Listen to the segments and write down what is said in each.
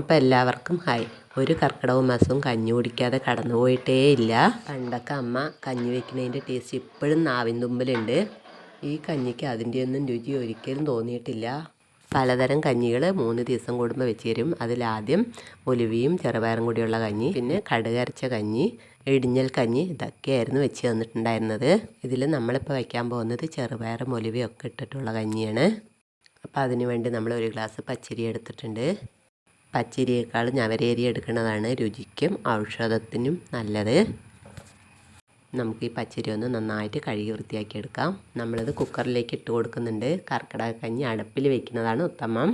അപ്പോൾ എല്ലാവർക്കും ഹായ്. ഒരു കർക്കിടക മാസവും കഞ്ഞി കുടിക്കാതെ കടന്നു പോയിട്ടേ ഇല്ല. പണ്ടൊക്കെ അമ്മ കഞ്ഞി വെക്കുന്നതിന്റെ ടേസ്റ്റ് ഇപ്പോഴും നാവിൻ തുമ്പിലുണ്ട്. ഈ കഞ്ഞിക്ക് അതിന്റെയൊന്നും രുചി ഒരിക്കലും തോന്നിയിട്ടില്ല. പലതരം കഞ്ഞികൾ മൂന്ന് ദിവസം കൂടുമ്പോൾ വെച്ച് തരും. അതിലാദ്യം ഒലുവിയും ചെറുപയറും കൂടിയുള്ള കഞ്ഞി പിന്നെ കടുകരച്ച കഞ്ഞി ഇടിഞ്ഞൽ കഞ്ഞി ഇതൊക്കെയായിരുന്നു വെച്ച് തന്നിട്ടുണ്ടായിരുന്നത്. ഇതിൽ നമ്മളിപ്പോൾ വയ്ക്കാൻ പോകുന്നത് ചെറുപയറും ഒലുവിയും ഒക്കെ ഇട്ടിട്ടുള്ള കഞ്ഞിയാണ്. അപ്പോൾ അതിനു വേണ്ടി നമ്മൾ ഒരു ഗ്ലാസ് പച്ചരി എടുത്തിട്ടുണ്ട്. പച്ചരിയേക്കാൾ ഞവരേരി എടുക്കുന്നതാണ് രുചിക്കും ഔഷധത്തിനും നല്ലത്. നമുക്ക് ഈ പച്ചരി ഒന്ന് നന്നായിട്ട് കഴുകി വൃത്തിയാക്കി എടുക്കാം. നമ്മളിത് കുക്കറിലേക്ക് ഇട്ട് കൊടുക്കുന്നുണ്ട്. കർക്കിടക കഞ്ഞി അടുപ്പിൽ വെക്കുന്നതാണ് ഉത്തമം.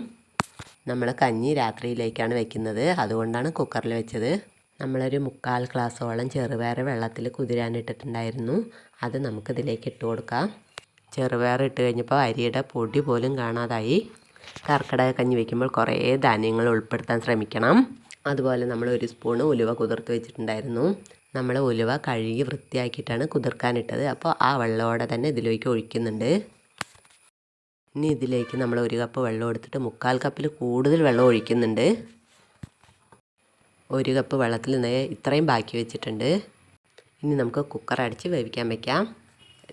നമ്മൾ കഞ്ഞി രാത്രിയിലേക്കാണ് വെക്കുന്നത്. അതുകൊണ്ടാണ് കുക്കറിൽ വെച്ചത്. നമ്മളൊരു മുക്കാൽ ഗ്ലാസ്സോളം ചെറുപയർ വെള്ളത്തിൽ കുതിരാനിട്ടിട്ടുണ്ടായിരുന്നു അത് നമുക്കിതിലേക്ക് ഇട്ട് കൊടുക്കാം. ചെറുപയർ ഇട്ട് കഴിഞ്ഞപ്പോൾ അരിയുടെ പൊടി പോലും കാണാതായി. കർക്കിടക കഞ്ഞി വയ്ക്കുമ്പോൾ കുറേ ധാന്യങ്ങൾ ഉൾപ്പെടുത്താൻ ശ്രമിക്കണം. അതുപോലെ നമ്മൾ ഒരു സ്പൂണ് ഉലുവ കുതിർത്ത് വെച്ചിട്ടുണ്ടായിരുന്നു. നമ്മൾ ഉലുവ കഴുകി വൃത്തിയാക്കിയിട്ടാണ് കുതിർക്കാനിട്ടത്. അപ്പോൾ ആ വെള്ളമോടെ തന്നെ ഇതിലേക്ക് ഒഴിക്കുന്നുണ്ട്. ഇനി ഇതിലേക്ക് നമ്മൾ ഒരു കപ്പ് വെള്ളം എടുത്തിട്ട് മുക്കാൽ കപ്പിൽ കൂടുതൽ വെള്ളം ഒഴിക്കുന്നുണ്ട്. ഒരു കപ്പ് വെള്ളത്തിൽ ഇത്രയും ബാക്കി വെച്ചിട്ടുണ്ട്. ഇനി നമുക്ക് കുക്കർ അടിച്ച് വേവിക്കാൻ വയ്ക്കാം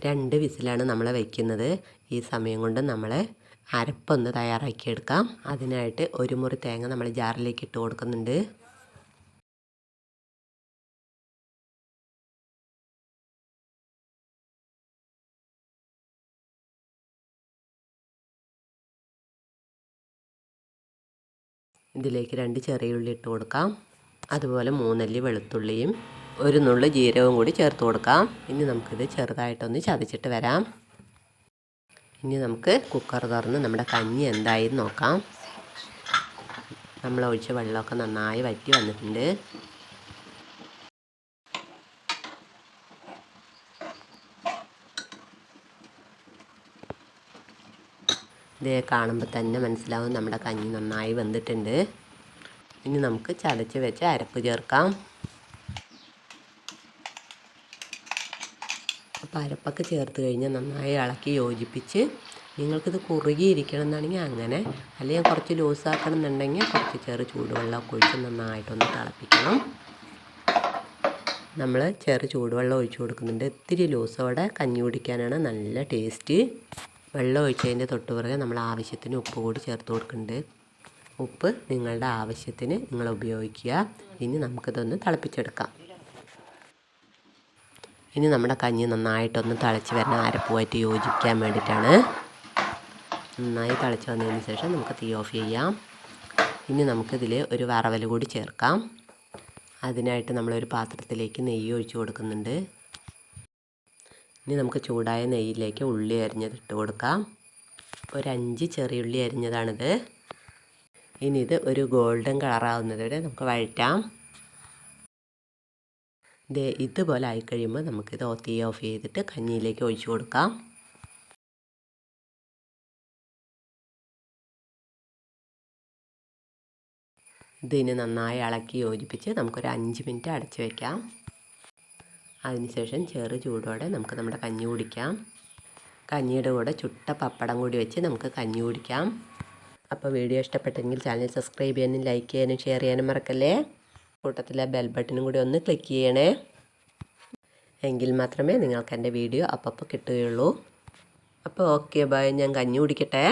രണ്ട് വിസിലാണ് നമ്മൾ വയ്ക്കുന്നത്. ഈ സമയം കൊണ്ട് നമ്മൾ അരപ്പൊന്ന് തയ്യാറാക്കിയെടുക്കാം. അതിനായിട്ട് ഒരു മുറി തേങ്ങ നമ്മൾ ജാറിലേക്ക് ഇട്ട് കൊടുക്കുന്നുണ്ട്. ഇതിലേക്ക് രണ്ട് ചെറിയ ഉള്ളി ഇട്ട് കൊടുക്കാം. അതുപോലെ മൂന്നല്ലി വെളുത്തുള്ളിയും ഒരു നുള്ളു ജീരകവും കൂടി ചേർത്ത് കൊടുക്കാം. ഇനി നമുക്കിത് ചെറുതായിട്ടൊന്ന് ചതച്ചിട്ട് വരാം. ഇനി നമുക്ക് കുക്കർ തുറന്ന് നമ്മുടെ കഞ്ഞി എന്തായി നോക്കാം. നമ്മൾ ഒഴിച്ച വെള്ളമൊക്കെ നന്നായി വറ്റി വന്നിട്ടുണ്ട്. ഇത് കാണുമ്പോൾ തന്നെ മനസ്സിലാവും നമ്മുടെ കഞ്ഞി നന്നായി വെന്തിട്ടുണ്ട് ഇനി നമുക്ക് ചതച്ച് വെച്ച് അരപ്പ് ചേർക്കാം. അപ്പോൾ അരപ്പൊക്കെ ചേർത്ത് കഴിഞ്ഞാൽ നന്നായി ഇളക്കി യോജിപ്പിച്ച് നിങ്ങൾക്കിത് കുറുകിയിരിക്കണം എന്നാണെങ്കിൽ അങ്ങനെ. അല്ലെങ്കിൽ കുറച്ച് ലൂസാക്കണം എന്നുണ്ടെങ്കിൽ കുറച്ച് ചെറു ചൂടുവെള്ളമൊക്കെ ഒഴിച്ച് നന്നായിട്ടൊന്ന് തിളപ്പിക്കണം. നമ്മൾ ചെറു ചൂടുവെള്ളം ഒഴിച്ചു കൊടുക്കുന്നുണ്ട്. ഇത്തിരി ലൂസോടെ കഞ്ഞി കുടിക്കാനാണ് നല്ല ടേസ്റ്റ്. വെള്ളം ഒഴിച്ചതിന്റെ തൊട്ട് പുറകെ നമ്മൾ ആവശ്യത്തിന് ഉപ്പ് കൂടി ചേർത്ത് കൊടുക്കുന്നുണ്ട്. ഉപ്പ് നിങ്ങളുടെ ആവശ്യത്തിന് നിങ്ങൾ ഉപയോഗിക്കുക. ഇനി നമുക്കിതൊന്ന് തിളപ്പിച്ചെടുക്കാം. ഇനി നമ്മുടെ കഞ്ഞി നന്നായിട്ടൊന്ന് തിളച്ച് വരുന്ന അരപ്പുമായിട്ട് യോജിക്കാൻ വേണ്ടിയിട്ടാണ്. നന്നായി തിളച്ച് വന്നതിന് ശേഷം നമുക്ക് തീ ഓഫ് ചെയ്യാം. ഇനി നമുക്കിതിൽ ഒരു വറവൽ കൂടി ചേർക്കാം. അതിനായിട്ട് നമ്മളൊരു പാത്രത്തിലേക്ക് നെയ്യ് ഒഴിച്ച് കൊടുക്കുന്നുണ്ട്. ഇനി നമുക്ക് ചൂടായ നെയ്യിലേക്ക് ഉള്ളി അരിഞ്ഞത് ഇട്ട് കൊടുക്കാം. ഒരു അഞ്ച് ചെറിയുള്ളി അരിഞ്ഞതാണിത്. ഇനി ഇത് ഒരു ഗോൾഡൻ കളറാവുന്നത് വരെ നമുക്ക് വഴറ്റാം. ഇത് ഇതുപോലെ ആയിക്കഴിയുമ്പോൾ നമുക്കിത് തീ ഓഫ് ചെയ്തിട്ട് കഞ്ഞിയിലേക്ക് ഒഴിച്ചു കൊടുക്കാം. ഇതിന് നന്നായി ഇളക്കി യോജിപ്പിച്ച് നമുക്കൊരു അഞ്ച് മിനിറ്റ് അടച്ചു വയ്ക്കാം അതിനുശേഷം ചെറു ചൂടോടെ നമുക്ക് നമ്മുടെ കഞ്ഞി കുടിക്കാം. കഞ്ഞിയുടെ കൂടെ ചുട്ട പപ്പടം കൂടി വെച്ച് നമുക്ക് കഞ്ഞി കുടിക്കാം. അപ്പോൾ വീഡിയോ ഇഷ്ടപ്പെട്ടെങ്കിൽ ചാനൽ സബ്സ്ക്രൈബ് ചെയ്യാനും ലൈക്ക് ചെയ്യാനും ഷെയർ ചെയ്യാനും മറക്കല്ലേ? കൂട്ടത്തിലെ ബെൽ ബട്ടണും കൂടി ഒന്ന് ക്ലിക്ക് ചെയ്യണേ. എങ്കിൽ മാത്രമേ നിങ്ങൾക്ക് എന്റെ വീഡിയോ അപ്പപ്പോൾ കിട്ടുകയുള്ളൂ. അപ്പോൾ ഓക്കെ ബൈ ഞാൻ കഞ്ഞി കുടിക്കട്ടെ.